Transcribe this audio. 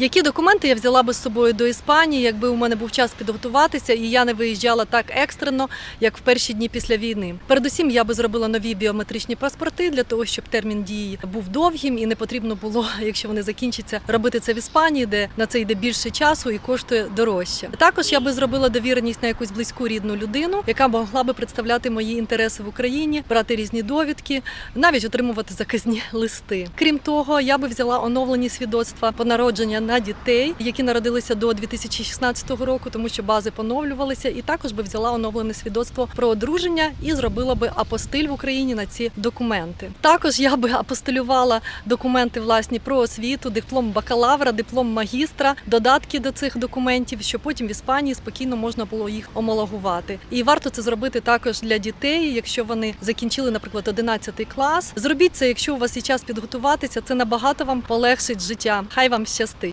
Які документи я взяла би з собою до Іспанії, якби у мене був час підготуватися, і я не виїжджала так екстрено, як в перші дні після війни. Передусім, я би зробила нові біометричні паспорти для того, щоб термін дії був довгим і не потрібно було, якщо вони закінчаться, робити це в Іспанії, де на це йде більше часу і коштує дорожче. Також я би зробила довіреність на якусь близьку рідну людину, яка могла би представляти мої інтереси в Україні, брати різні довідки, навіть отримувати заказні листи. Крім того, я би взяла оновлені свідоцтва по народження на дітей, які народилися до 2016 року, тому що бази поновлювалися, і також би взяла оновлене свідоцтво про одруження і зробила би апостиль в Україні на ці документи. Також я би апостилювала документи власні про освіту, диплом бакалавра, диплом магістра, додатки до цих документів, щоб потім в Іспанії спокійно можна було їх омологувати. І варто це зробити також для дітей, якщо вони закінчили, наприклад, 11 клас. Зробіть це, якщо у вас є час підготуватися, це набагато вам полегшить життя. Хай вам щастить.